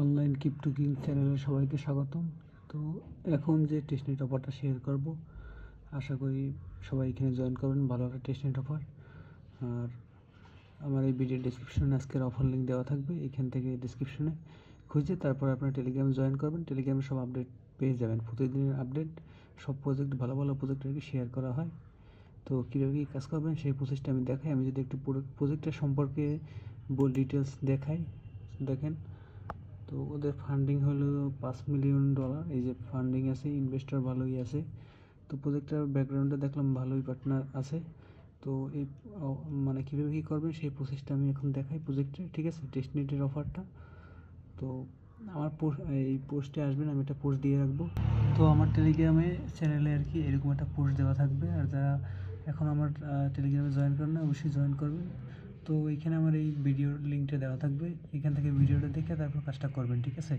Online crypto king চ্যানেলে সবাইকে স্বাগতম। তো এখন যে টেস্টনেট অফারটা শেয়ার করব, আশা করি সবাই এখানে জয়েন করবেন, ভালো একটা টেস্টনেট অফার আর আমার এই ভিডিও ডিসক্রিপশনে আজকের অফার লিঙ্ক দেওয়া থাকবে, এখান থেকে ডিসক্রিপশনে খুঁজে তারপর আপনার টেলিগ্রামে জয়েন করবেন। টেলিগ্রামে সব আপডেট পেয়ে যাবেন। প্রতিদিনের আপডেট সব প্রজেক্ট ভালো ভালো প্রজেক্ট আর শেয়ার করা হয়। তো কীভাবে কী কাজ করবেন সেই প্রসেসটা আমি দেখাই। আমি যদি একটু পুরো প্রজেক্টের সম্পর্কে বল ডিটেলস দেখাই, দেখেন। তো ওদের ফান্ডিং হলো পাঁচ মিলিয়ন ডলার এই যে ফান্ডিং আছে ইনভেস্টর ভালোই আছে। তো প্রজেক্টটার ব্যাকগ্রাউন্ডে দেখলাম ভালোই পার্টনার আছে। তো এই মানে কীভাবে কী করবেন সেই প্রসেসটা আমি এখন দেখাই। প্রজেক্টে ঠিক আছে? টেস্টনেটের অফারটা তো আমার এই পোস্টে আসবেন, আমি একটা পোস্ট দিয়ে রাখব। তো আমার টেলিগ্রামে চ্যানেলে আর কি এরকম একটা পোস্ট দেওয়া থাকবে। আর যারা এখন আমার টেলিগ্রামে জয়েন করেন না, অবশ্যই জয়েন করবেন। তো এইখানে আমার এই ভিডিওর লিঙ্কটা দেওয়া থাকবে। এখান থেকে ভিডিওটা দেখে তারপর কাজটা করবেন, ঠিক আছে?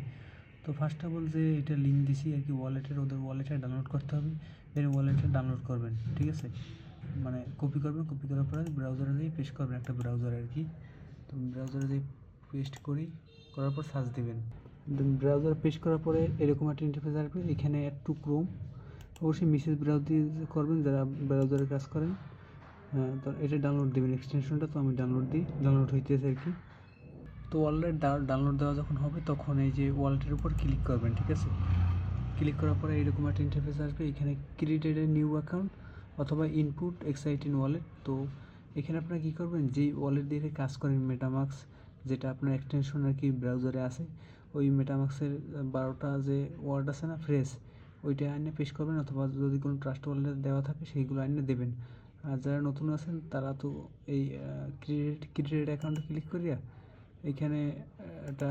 তো ফার্স্ট অফ অল যে এটা লিঙ্ক দিছি আর কি ওয়ালেটের ওদের ওয়ালেটে ডাউনলোড করতে হবে। দেন ওয়ালেটে ডাউনলোড করবেন, ঠিক আছে? মানে কপি করবেন কপি করার পরে ব্রাউজারে দিয়ে পেস্ট করবেন একটা ব্রাউজার আর কি। তো ব্রাউজারে দিয়ে পেস্ট করি, করার পর সার্চ দিবেন। ব্রাউজার পেস্ট করার পরে এরকম একটা ইন্টারফেস আসবে, এখানে টু ক্রোম অবশ্যই মিসেস ব্রাউজ দিয়ে করবেন, যারা ব্রাউজারে কাজ করেন। তো এটা ডাউনলোড দেবেন। এক্সটেনশনটা তো আমি ডাউনলোড দিই। ডাউনলোড হইতেছে আর কি। তো ওয়ালেট ডাউনলোড দেওয়া যখন হবে, তখন এই যে ওয়ালেটের উপর ক্লিক করবেন, ঠিক আছে? ক্লিক করার পরে এরকম একটা ইন্টারফেস আসবে। এখানে ক্রিয়েটেড নিউ অ্যাকাউন্ট অথবা ইনপুট এক্সাইটিং ওয়ালেট তো এখানে আপনারা কী করবেন? যেই ওয়ালেট দিয়ে কাজ করেন মেটামাক্স যেটা আপনার এক্সটেনশন আর কি ব্রাউজারে আছে, ওই মেটামাক্সের বারোটা যে ওয়ার্ড আছে না ফ্রেশ ওইটা আইনে পেশ করবেন। অথবা যদি কোনো ট্রাস্ট ওয়ালেট দেওয়া থাকে, সেইগুলো আইনে দেবেন। আর যারা নতুন আছেন, তারা তো এই ক্রিয়েট ক্রিয়েট অ্যাকাউন্টে ক্লিক করিয়া এখানে একটা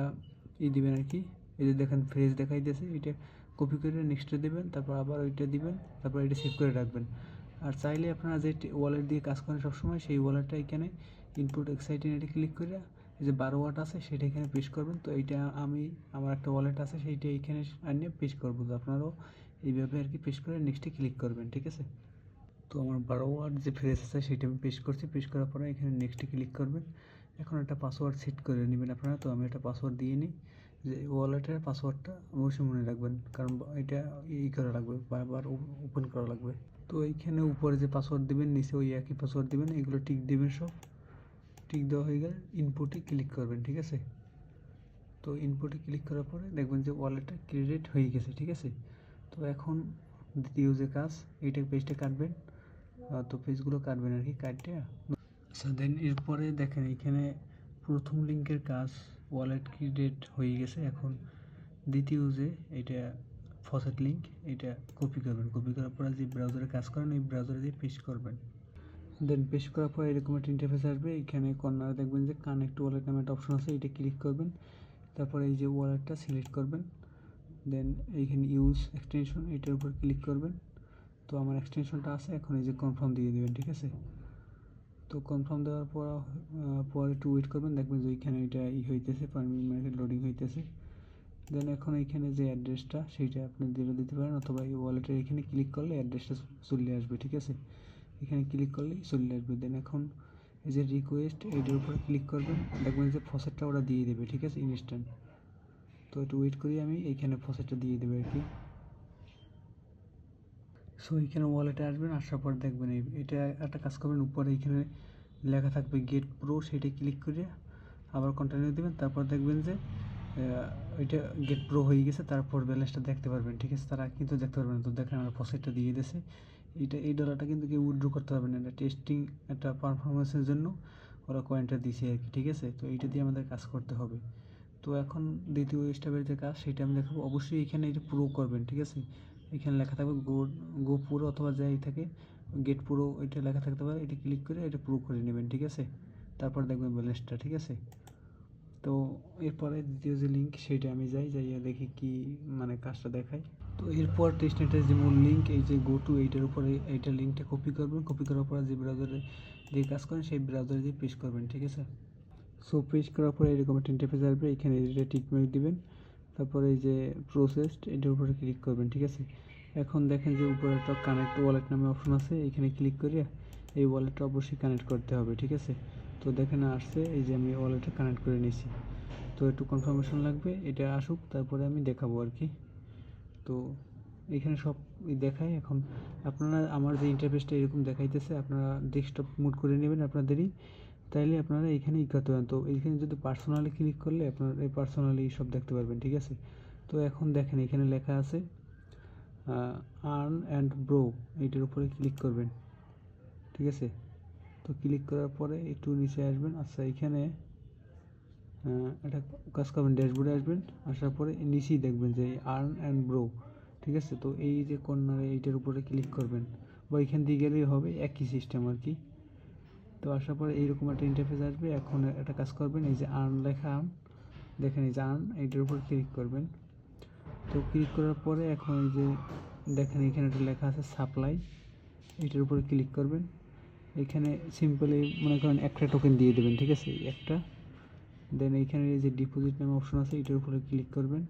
ই দিবেন আর কি। এই যে দেখেন ফ্রেজ দেখাই দিয়েছে, এটা কপি করে নেক্সটে দেবেন, তারপর আবার ওইটা দিবেন, তারপর এটা সেভ করে রাখবেন। আর চাইলে আপনারা যে ওয়ালেট দিয়ে কাজ করেন সবসময়, সেই ওয়ালেটটা এখানে ইনপুট এক্সাইটিং এটা ক্লিক করে এই যে বারো ওয়াট আছে, সেটা এখানে পেশ করবেন। তো এইটা আমি, আমার একটা ওয়ালেট আছে, সেইটা এখানে আনিয়ে পেশ করব। তো আপনারাও এইভাবে আর কি পেশ করে নেক্সটে ক্লিক করবেন, ঠিক আছে? তো আমার বারো ওয়ার্ড যে ফ্রেজ আছে সেটা আমি পেশ করছি। পেশ করার পরে এখানে নেক্সটে ক্লিক করবেন। এখন একটা পাসওয়ার্ড সেট করে নেবেন আপনারা। তো আমি একটা পাসওয়ার্ড দিয়ে নিই। যে ওয়ালেটের পাসওয়ার্ডটা অবশ্যই মনে রাখবেন। কারণ এটা ই করা লাগবে, বারবার ওপেন করা লাগবে। তো এইখানে উপরে যে পাসওয়ার্ড দেবেন, নিচে ওই একই পাসওয়ার্ড দেবেন। এগুলো টিক দেবেন সব। টিক দেওয়া হয়ে গেলে ইনপুটে ক্লিক করবেন, ঠিক আছে? তো ইনপুটে ক্লিক করার পরে দেখবেন যে ওয়ালেটটা ক্রেডিট হয়ে গেছে, ঠিক আছে? তো এখন দ্বিতীয় যে কাজ, এইটা পেজটা কাটবেন। তো পেজগুলো কাটবেন আর কি কাটতে আচ্ছা দেন এরপরে দেখেন, এখানে প্রথম লিঙ্কের কাজ ওয়ালেট ক্রেডিট হয়ে গেছে। এখন দ্বিতীয় যে এটা ফসেট লিঙ্ক এটা কপি করবেন। কপি করার পরে যে ব্রাউজারে কাজ করেন এই ব্রাউজারে দিয়ে পেস্ট করবেন। দেন পেস্ট করার পর এরকম একটা ইন্টারফেস আসবে। এখানে কর্নারে দেখবেন যে কানেক্ট ওয়ালেট নামে একটা অপশন আছে, এটা ক্লিক করবেন। তারপরে এই যে ওয়ালেটটা সিলেক্ট করবেন। দেন এইখানে ইউজ এক্সটেনশন এটার উপর ক্লিক করবেন। তো আমার এক্সটেনশনটা আছে, এখন এই যে কনফার্ম দিয়ে দেবেন, ঠিক আছে? তো কনফার্ম দেওয়ার পর পরে একটু ওয়েট করবেন, দেখবেন যে ওইখানে এটা ই হইতেছে পারমিট লোডিং হইতেছে। দেন এখন এইখানে যে অ্যাড্রেসটা সেইটা আপনি দিলে দিতে পারেন, অথবা এই ওয়ালেটের এখানে ক্লিক করলে অ্যাড্রেসটা চলে আসবে, ঠিক আছে? এখানে ক্লিক করলেই চলে আসবে। দেন এখন এই যে রিকোয়েস্ট এইটার উপরে ক্লিক করবেন, দেখবেন যে ফসেটটা ওরা দিয়ে দেবে, ঠিক আছে? ইনস্ট্যান্ট তো একটু ওয়েট করি আমি, এইখানে ফসেটটা দিয়ে দেবে আর কি। সো এইখানে ওয়ালেটে আসবেন, আসার পর দেখবেন এটা একটা কাজ করবেন, উপরে এইখানে লেখা থাকবে গেট প্রো সেটা ক্লিক করে আবার কন্টিনিউ দেবেন, তারপর দেখবেন যে ওইটা গেট প্রো হয়ে গেছে, তারপর ব্যালেন্সটা দেখতে পারবেন, ঠিক আছে? তারা কিন্তু দেখতে পারবেন। তো দেখেন আমার ফসেটটা দিয়ে দিয়েছে। এটা, এই ডলারটা কিন্তু কেউ উইথড্র করতে পারবে না। এটা টেস্টিং একটা পারফরমেন্সের জন্য ওরা কয়েনটা দিছে আর কি, ঠিক আছে? তো এইটা দিয়ে আমাদের কাজ করতে হবে। তো এখন দ্বিতীয় স্টেপের যে কাজ, সেটা আমি দেখাবো। অবশ্যই এখানে এটা প্রো করবেন, ঠিক আছে? এখানে লেখা থাকবে গো গো পুরো অথবা যাই থাকে গেট পুরো এটা লেখা থাকতে পারে, এটা ক্লিক করে এটা প্রো করে নেবেন, ঠিক আছে? তারপর দেখবেন ব্যালেন্সটা ঠিক আছে? তো এরপরে দ্বিতীয় যে লিঙ্ক সেটা আমি যাই, যাইয়া দেখি কি মানে কাজটা দেখাই তো এরপর টেস্টনেটের যে মূল লিঙ্ক এই যে গো টু এইটার উপরে এইটার লিঙ্কটা কপি করবেন। কপি করার পর যে ব্রাউজারে দিয়ে কাজ করেন, সেই ব্রাউজারে দিয়ে পেস্ট করবেন, ঠিক আছে? সো পেস্ট করার পরে এরকম একটা ইন্টারফেস আসবে, এখানে এটা টিকমার্ক দিবেন। তারপরে এই যে প্রসেসড এটার উপরে ক্লিক করবেন, ঠিক আছে? এখন দেখেন যে উপরে একটা কানেক্ট ওয়ালেট নামে অপশন আছে, এখানে ক্লিক করে এই ওয়ালেটটা অবশ্যই কানেক্ট করতে হবে, ঠিক আছে? তো দেখেন আসছে, এই যে আমি ওয়ালেটটা কানেক্ট করে নিয়েছি। তো একটু কনফার্মেশন লাগবে, এটা আসুক, তারপরে আমি দেখাবো আর কি। তো এখানে সব দেখায়, এখন আপনারা, আমার যে ইন্টারফেসটা এরকম দেখাইতেছে, আপনারা ডেস্কটপ মুড করে নেবেন আপনাদেরই। তাইলে আপনারা এখানে করতে পারেন তো এইখানে যদি পার্সোনালি ক্লিক করলে আপনারা এই পার্সোনালি সব দেখতে পারবেন, ঠিক আছে? তো এখন দেখেন, এখানে লেখা আছে আর্ন অ্যান্ড ব্রো এইটার উপরে ক্লিক করবেন, ঠিক আছে? তো ক্লিক করার পরে একটু নিচে আসবেন। আচ্ছা এখানে একটা কাজ করবেন, ড্যাশবোর্ডে আসবেন, আসার পরে নিচেই দেখবেন যে আর্ন অ্যান্ড ব্রো ঠিক আছে? তো এই যে কর্নারে এইটার উপরে ক্লিক করবেন, বা এখান দিয়ে গেলেই হবে একই সিস্টেম আর কি। তো আসার পরে এইরকম একটা ইন্টারফেস আসবে। এখন একটা কাজ করবেন, এই যে আর্ন লেখা আর্ন দেখেন এই যে আর্ন, এইটার উপর ক্লিক করবেন। তো ক্লিক করার পরে এখন এই যে দেখেন এখানে একটা লেখা আছে সাপ্লাই এইটার উপরে ক্লিক করবেন। এখানে সিম্পলি মনে করেন একটা টোকেন দিয়ে দেবেন, ঠিক আছে? একটা। দেন এইখানে এই যে ডিপোজিট নামে অপশন আছে এটার উপরে ক্লিক করবেন।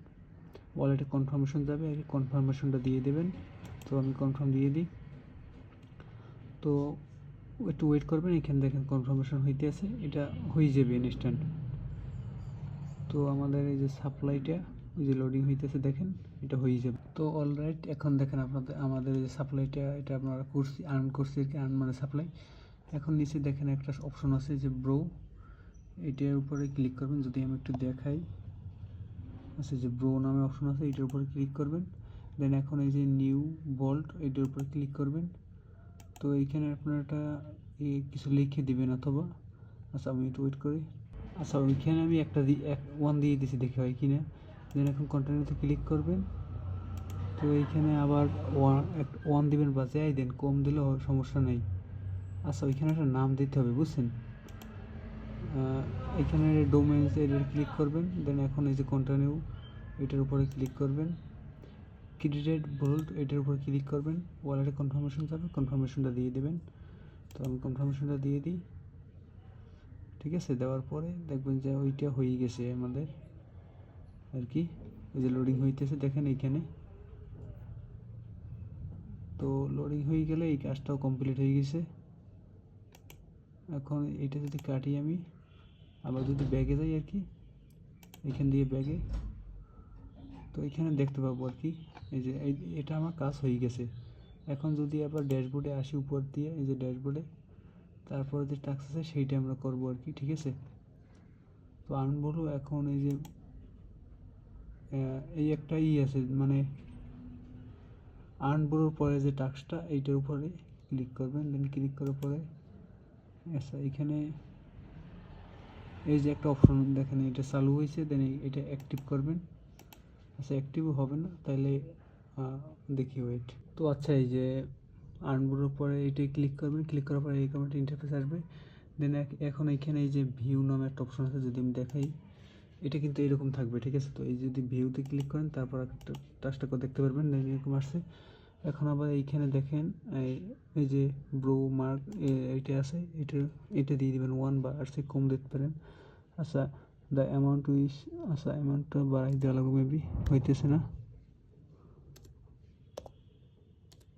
ওয়ালেটে কনফার্মেশন যাবে আর কনফার্মেশনটা দিয়ে দেবেন। তো আমি কনফার্ম দিয়ে দিই। তো একটু ওয়েট করবেন, এখানে দেখেন কনফার্মেশন হইতে আছে এটা হয়ে যাবে ইনস্ট্যান্ট তো আমাদের এই যে সাপ্লাইটা ওই যে লোডিং হইতেছে, দেখেন, এটা হয়ে যাবে। তো অলরাইট এখন দেখেন আপনাদের, আমাদের যে সাপ্লাইটা এটা আপনারা করছি আর্ন করছি আর কি আর্ন মানে সাপ্লাই এখন নিচে দেখেন একটা অপশন আছে যে ব্রো এটার উপরে ক্লিক করবেন, যদি আমি একটু দেখাই। আচ্ছা যে ব্রো নামে অপশন আছে, এটার উপরে ক্লিক করবেন। দেন এখন এই যে নিউ বল্ট এটার উপরে ক্লিক করবেন। তো এইখানে আপনারা একটা কিছু লিখে দিবেন অথবা আচ্ছা আমি একটু ওয়েট করি। আচ্ছা ওইখানে আমি একটা এক ওয়ান দিয়ে দিছি দেখে হয় কি না দেন এখন কন্টিনিউতে ক্লিক করবেন। তো এইখানে আবার ওয়ান ওয়ান দিবেন বা যাই দেন কম দিলেও সমস্যা নেই। আচ্ছা ওইখানে একটা নাম দিতে হবে, বুঝছেন? এখানে ডোমেন্স এটার ক্লিক করবেন। দেন এখন এই যে কন্টিনিউ এটার উপরে ক্লিক করবেন। ক্রেডিটেড বোল্ট এটার উপর ক্লিক করবেন ওয়ালেটে কনফার্মেশন যাবে কনফার্মেশনটা দিয়ে দেবেন। তো আমি কনফার্মেশনটা দিয়ে দিই। ঠিক আছে, দেওয়ার পরে দেখবেন যে ওইটা হয়ে গেছে আমাদের। আর কি, ওই যে লোডিং হইতেছে, দেখেন এইখানে। তো লোডিং হয়ে গেলে এই কাজটাও কমপ্লিট হয়ে গেছে। এখন এটা যদি কাটি আমি, আবার যদি ব্যাগে যাই আর কি, এখান দিয়ে ব্যাগে তো এখানে দেখতে পাবো আর কি। এই যে এটা আমার কাজ হয়ে গেছে। এখন যদি আবার ড্যাশবোর্ডে আসি উপর দিয়ে, এই যে ড্যাশবোর্ডে, তারপরে যে টাস্ক আছে সেইটা আমরা করব আর কি, ঠিক আছে? তো আমি বলব এখন এই যে এই একটা ই আছে মানে আর্ন বড়োর পরে যে টাস্কটা এইটার উপরে ক্লিক করবেন দেন ক্লিক করার পরে আচ্ছা এখানে এই যে একটা অপশন দেখেন, এটা চালু হয়েছে দেন এটা অ্যাক্টিভ করবেন। আচ্ছা অ্যাক্টিভও হবে না? তাহলে দেখি ওয়েট তো আচ্ছা এই যে আর্নবোর্ডের পরে এইটাই ক্লিক করবেন ক্লিক করার পরে এই একটা ইন্টারফেস আসবে। দেন এখন এখানে এই যে ভিউ নামে একটা অপশন আছে, যদি আমি দেখাই, এটা কিন্তু এরকম থাকবে, ঠিক আছে? তো এই যদি ভিউতে ক্লিক করেন, তারপর একটা টাচটা করে দেখতে পারবেন দেন এরকম আসছে। এখন আবার এইখানে দেখেন, এই যে ব্রো মার্ক এইটা আছে, এটা এটা দিয়ে দিবেন ওয়ান বা আর সে কম দিতে পারেন। আচ্ছা দ্য অ্যামাউন্ট উইস আচ্ছা অ্যামাউন্টটা বাড়াই দেওয়া লাগবে মেবি হইতেছে না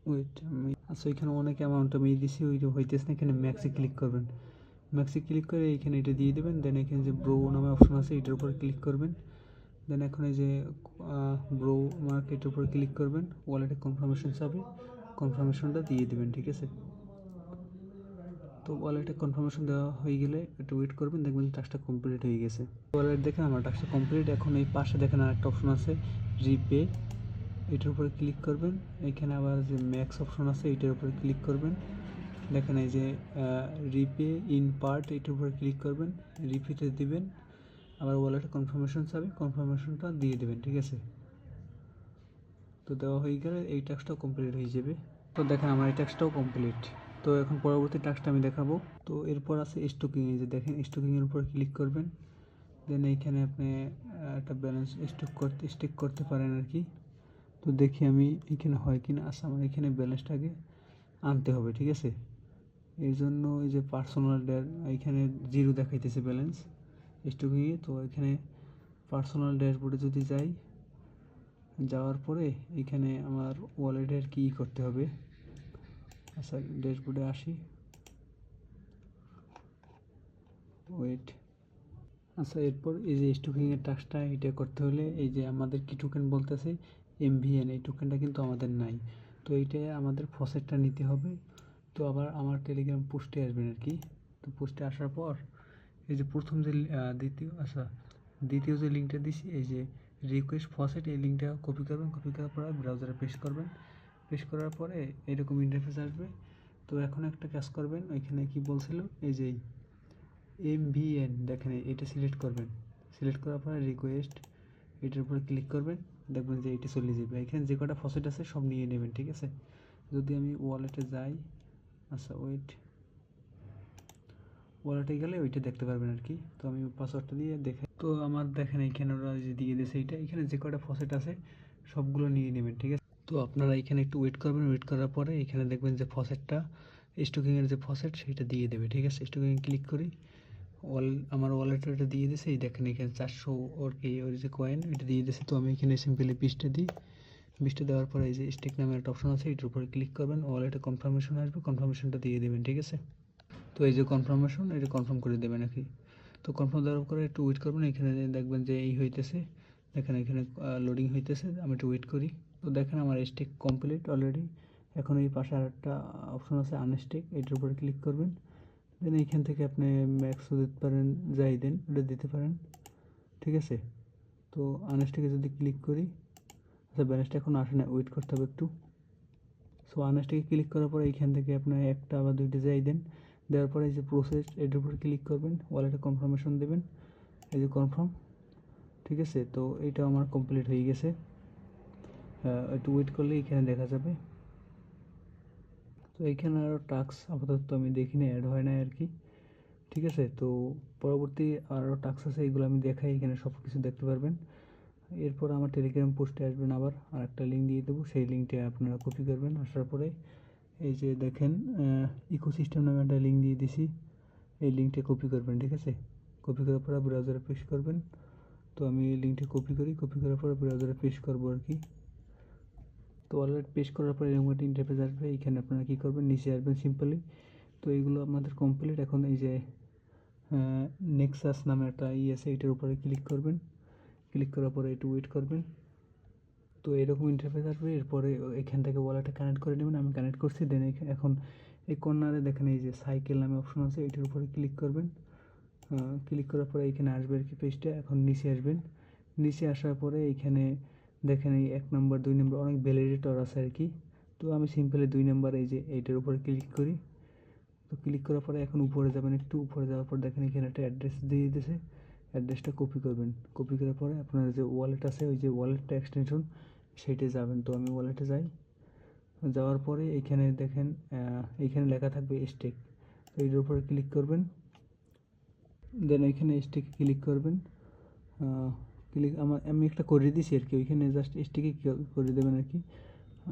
ওয়েট আমি আচ্ছা এখানে অনেক অ্যামাউন্ট আমি দিছি ওই হইতেছে না এখানে ম্যাক্সে ক্লিক করবেন। ম্যাক্সে ক্লিক করে এইখানে এটা দিয়ে দেবেন। দেন এখানে যে ব্রো নামে অপশন আছে, এটার উপরে ক্লিক করবেন। দেন এখন এই যে ব্রো মার্ক এটার উপরে ক্লিক করবেন। ওয়ালেটে কনফার্মেশন চাবে কনফার্মেশনটা দিয়ে দেবেন, ঠিক আছে? তো ওয়ালেটে কনফার্মেশন দেওয়া হয়ে গেলে একটু ওয়েট করবেন, দেখবেন টাস্কটা কমপ্লিট হয়ে গেছে। ওয়ালেট দেখেন, আমার টাস্কটা কমপ্লিট এখন এই পাশে দেখেন আরেকটা অপশন আছে রিপে এটার উপরে ক্লিক করবেন। এখানে আবার যে ম্যাক্স অপশন আছে, এটার উপরে ক্লিক করবেন। দেখেন এই যে রিপে ইন পার্ট এটার উপরে ক্লিক করবেন। রিপিটে দিবেন। আবার ওয়ালেটে কনফার্মেশন চাবে কনফার্মেশনটা দিয়ে দেবেন, ঠিক আছে? তো দেওয়া হয়ে গেলে এই টাস্কটাও কমপ্লিট হয়ে যাবে। তো দেখেন, আমার এই টাস্কটাও কমপ্লিট তো এখন পরবর্তী টাস্কটা আমি দেখাবো। তো এরপর আছে স্টকিং এই যে দেখেন স্টকিংয়ের উপর ক্লিক করবেন। দেন এইখানে আপনি একটা ব্যালেন্স স্টক করতে স্টেক করতে পারেন আর কি। তো দেখি আমি এখানে হয় কি না আচ্ছা আমার এখানে ব্যালেন্সটাকে আনতে হবে, ঠিক আছে? এই জন্য এই যে পার্সোনাল ডেয়ার এখানে জিরো দেখাইতেছে ব্যালেন্স স্টকিংয়ে তো এখানে পার্সোনাল ড্যাশবোর্ডে যদি যাই, যাওয়ার পরে এখানে আমার ওয়ালেটের কি করতে হবে? আচ্ছা ড্যাশবোর্ডে আসি। ওয়েট আচ্ছা এরপর এই যে স্টুকিংয়ের টাস্কটা এটা করতে হলে এই যে আমাদের কি টোকেন বলতেছে? এমভিএন এই টোকেনটা কিন্তু আমাদের নাই। তো এইটা আমাদের ফসেটটা নিতে হবে। তো আবার আমার টেলিগ্রাম পোস্টে আসবেন আর কি তো পোস্টে আসার পর এই যে প্রথম যে দ্বিতীয় আচ্ছা দ্বিতীয় যে লিঙ্কটা দিছি, এই যে রিকোয়েস্ট ফসেট এই লিঙ্কটা কপি করবেন কপি করার পর ব্রাউজারে পেস্ট করবেন। পেস্ট করার পরে এরকম ইন্টারফেস আসবে। তো এখন একটা কাজ করবেন, ওইখানে কি বলছিল এই যে এম এন দেখেন এটা সিলেক্ট করবেন। সিলেক্ট করার পরে রিকোয়েস্ট এটার উপরে ক্লিক করবেন, দেখবেন যে এটা চলে যাবে। এখানে যে কটা ফসেট আছে, সব নিয়ে নেবেন, ঠিক আছে? যদি আমি ওয়ালেটে যাই আচ্ছা ওয়েট ওয়ালেটে গেলে ওইটা দেখতে পারবেন আর কি। তো আমি পাসওয়ার্ডটা দিয়ে দেখে তো আমার দেখেন এইখানে ওরা যে দিয়ে দিয়েছে এইটা, এখানে যে কটা ফসেট আছে, সবগুলো নিয়ে নেবেন, ঠিক আছে? তো আপনারা এখানে একটু ওয়েট করবেন ওয়েট করার পরে এখানে দেখবেন যে ফসেটটা স্টকিংয়ের যে ফসেট সেটা দিয়ে দেবে, ঠিক আছে? স্টকিং ক্লিক করি ওয়াল আমার ওয়ালেটে ওটা দিয়ে দিয়েছে এই দেখেন এখানে চারশো ওর কি, ওর যে কয়েন এটা দিয়ে দিয়েছে তো আমি এখানে সিম্পলি বিশটা দিই। বিশটা দেওয়ার পরে এই যে স্টেক নামে একটা অপশন আছে, এটার উপরে ক্লিক করবেন ওয়ালেটে কনফার্মেশন আসবে কনফার্মেশনটা দিয়ে দেবেন, ঠিক আছে? তো এই যে কনফার্মেশন এটা কনফার্ম করে দেবেন আর কি। তো কনফার্ম দেওয়ার পরে একটু ওয়েট করবেন, এখানে দেখবেন যে এই হইতেছে। দেখেন এখানে লোডিং হইতেছে, আমি একটু ওয়েট করি। তো দেখেন আমার স্টেক কমপ্লিট অলরেডি এখন এই পাশে আর একটা অপশন আছে আনস্টেক এটার উপরে ক্লিক করবেন। দেন এইখান থেকে আপনি ম্যাক্সও দিতে পারেন, যাই দেন, ওটা দিতে পারেন। ঠিক আছে? তো আনস্টেকে যদি ক্লিক করি আচ্ছা ব্যালেন্সটা এখন আসে না ওয়েট করতে হবে একটু। সো আনস্টেকে ক্লিক করার পরে এইখান থেকে আপনি একটা বা দুইটা যাই দেন, দেওয়ার পরে এই যে প্রসেস এটার উপরে ক্লিক করবেন ওয়ালেটে কনফার্মেশন দেবেন। এই যে কনফার্ম ঠিক আছে? তো এটা আমার কমপ্লিট হয়ে গেছে। একটু ওয়েট করলে এখানে দেখা যাবে। তো এইখানে আরও টাস্ক আপাতত আমি দেখিনি অ্যাড হয় না আর কি। ঠিক আছে? তো পরবর্তী আরও টাস্ক আছে, এগুলো আমি দেখাই, এখানে সব কিছু দেখতে পারবেন। এরপর আমার টেলিগ্রাম পোস্টে আসবেন আবার আর একটা লিঙ্ক দিয়ে দেবো, সেই লিঙ্কটা আপনারা কপি করবেন, আসার পরে এই যে দেখেন ইকোসিস্টেম নামে একটা লিঙ্ক দিয়ে দিছি, এই লিঙ্কটা কপি করবেন, ঠিক আছে? কপি করার পরে ব্রাউজারে পেস্ট করবেন। তো আমি এই লিঙ্কটা কপি করি, কপি করার পরে ব্রাউজারে পেস্ট করব আর কি। তো অলরেডি পেস্ট করার পরে এরকম একটা ইন্টারফেস আসবে এইখানে আপনারা কী করবেন, নিচে আসবেন সিম্পলি তো এইগুলো আমাদের কমপ্লিট এখন এই যে নেক্সাস নামে একটা ই আছে, এটার উপরে ক্লিক করবেন। ক্লিক করার পরে একটু ওয়েট করবেন। তো এরকম ইন্টারফেস আসবে, এরপরে এখান থেকে ওয়ালেটে কানেক্ট করে নেবেন। আমি কানেক্ট করছি দেন এখন এই কর্নারে দেখেন এই যে সাইকেল নামে অপশন আছে, এটার উপরে ক্লিক করবেন। ক্লিক করার পরে এখানে আসবে আর কি পেজটা এখন নিচে আসবেন। নিচে আসার পরে এইখানে দেখেন এই এক নম্বর দুই নম্বর অনেক ভ্যালিডেটর আছে আর কি। তো আমি সিম্পলি দুই নম্বর এই যে এইটার উপরে ক্লিক করি। তো ক্লিক করার পরে এখন উপরে যাবেন একটু উপরে যাওয়ার পর দেখেন এখানে একটা অ্যাড্রেস দিয়ে দিতেছে। অ্যাড্রেসটা কপি করবেন। কপি করার পরে আপনার যে ওয়ালেট আছে ওই যে ওয়ালেটটা এক্সটেনশন সেইটে যাবেন। তো আমি ওয়ালেটে যাই। যাওয়ার পরে এইখানে দেখেন আহ, এইখানে লেখা থাকবে স্টেক তো এইটার উপরে ক্লিক করবেন। দেন এইখানে স্টেকে ক্লিক করবেন। ক্লিক আমার আমি একটা করে দিছি আর কি। ওইখানে জাস্ট স্টিকে করে দেবেন আর কি।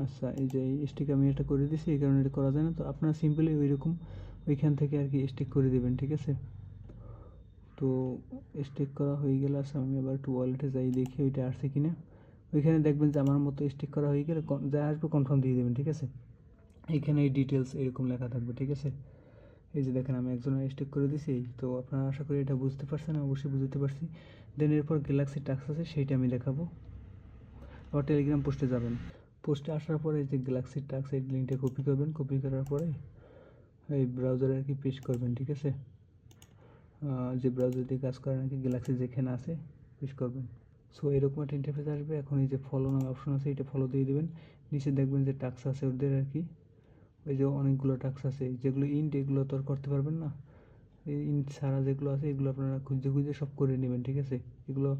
আচ্ছা এই যে এই স্টিক আমি এটা করে দিছি, এই কারণে এটা করা যায় না। তো আপনারা সিম্পলি ওই রকম ওইখান থেকে আর কি স্টিক করে দেবেন, ঠিক আছে? তো স্টিক করা হয়ে গেলে। আচ্ছা আমি আবার একটু ওয়ালেটে যাই, দেখি ওইটা আসছে কিনা। ওইখানে দেখবেন যে আমার মতো স্টিক করা হয়ে গেলে যা আসবে কনফার্ম দিয়ে দেবেন, ঠিক আছে? এইখানে এই ডিটেলস এরকম লেখা থাকবে, ঠিক আছে? এই যে দেখেন, আমি একজনের স্টিক করে দিছি, তো আপনারা আশা করি এটা বুঝতে পারছেন অবশ্যই বুঝতে পারছি। দেন এরপর গ্যালাক্সি টাক্স আছে, সেইটা আমি দেখাবো। আবার টেলিগ্রাম পোস্টে যাবেন। পোস্টে আসার পরে যে গ্যালাক্সি টাক্স এই লিঙ্কটা কপি করবেন। কপি করার পরে এই ব্রাউজারে আর কি পেস্ট করবেন, ঠিক আছে? যে ব্রাউজার দিয়ে কাজ করেন আর কি গ্যালাক্সি যেখানে আছে পেস্ট করবেন। সো এরকম একটা ইন্টারফেস আসবে। এখন এই যে ফলো নামে অপশন আছে, এটা ফলো দিয়ে দেবেন। নিচে দেখবেন যে টাক্স আছে ওদের আর কি। ওই যে অনেকগুলো টাক্স আছে, যেগুলো ইন্ট এগুলো তো আর করতে পারবেন না। এই ইন্ট ছাড়া যেগুলো আছে, এগুলো আপনারা খুঁজে খুঁজে সব করে নেবেন, ঠিক আছে? এগুলো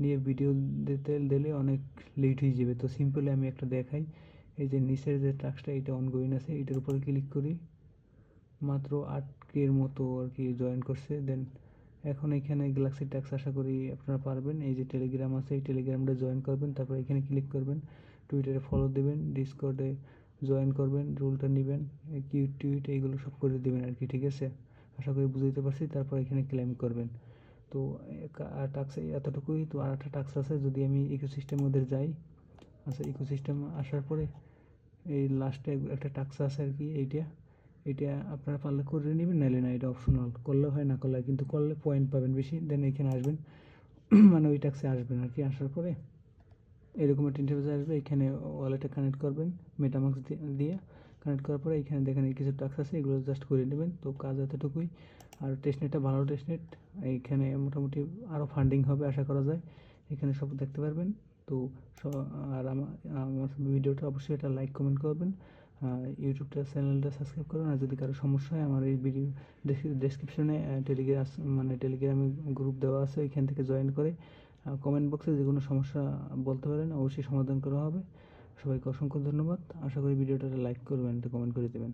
নিয়ে ভিডিও দিতে দিলে অনেক লেট হয়ে যাবে। তো সিম্পলি আমি একটা দেখাই। এই যে নিচের যে টাস্কটা এটা অনগোয়িং আছে, এটার উপরে ক্লিক করি। মাত্র আটকের মতো আর কি জয়েন করছে। দেন এখন এখানে গ্যালাক্সি ট্যাক্স আশা করি আপনারা পারবেন। এই যে টেলিগ্রাম আছে, এই টেলিগ্রামটা জয়েন করবেন, তারপর এখানে ক্লিক করবেন। টুইটারে ফলো দেবেন ডিসকর্ডে জয়েন করবেন রুলটা নেবেন কি টুইট এইগুলো সব করে দেবেন আর কি ঠিক আছে? আশা করি বুঝতে পারছি, তারপর এখানে ক্লেম করবেন। তো টাক্স এতটুকুই, তো আর একটা টাক্স আছে, যদি আমি ইকোসিস্টেমের মধ্যে যাই আচ্ছা ইকোসিস্টেম আসার পরে এই লাস্টে একটা টাক্স আছে আর কি এইটা এটা আপনারা পারলে করে নেবেন, নাহলে না, এটা অপশনাল করলে হয়, না করলে। কিন্তু করলে পয়েন্ট পাবেন বেশি দেন এখানে আসবেন। মানে ওই ট্যাক্সে আসবেন আর কি আসার পরে। এরকম একটা ইন্টারভিউ আসবে, এখানে ওয়ালেটে কানেক্ট করবেন মেটামাক্স দিয়ে কানেক্ট করার পরে এখানে দেখেন কিছু টাক্স আছে, এগুলো জাস্ট করে নেবেন। তো কাজ এতটুকুই। আর টেস্টনেটটা ভালো টেস্টনেট এইখানে মোটামুটি আরও ফান্ডিং হবে আশা করা যায়। এখানে সব দেখতে পারবেন। তো আর আমার ভিডিওটা অবশ্যই এটা লাইক কমেন্ট করবেন। ইউটিউবটা চ্যানেলটা সাবস্ক্রাইব করুন। আর যদি কারও সমস্যা হয়, আমার এই ভিডিও ডেসক্রিপশনে টেলিগ্রাম মানে টেলিগ্রামে গ্রুপ দেওয়া আছে, ওইখান থেকে জয়েন করে কমেন্ট বক্সে যে কোনো সমস্যা বলতে পারেন, অবশ্যই সমাধান করা হবে। সবাইকে অসংখ্য ধন্যবাদ। আশা করি ভিডিওটাতে লাইক করবেন কমেন্ট করে দেবেন।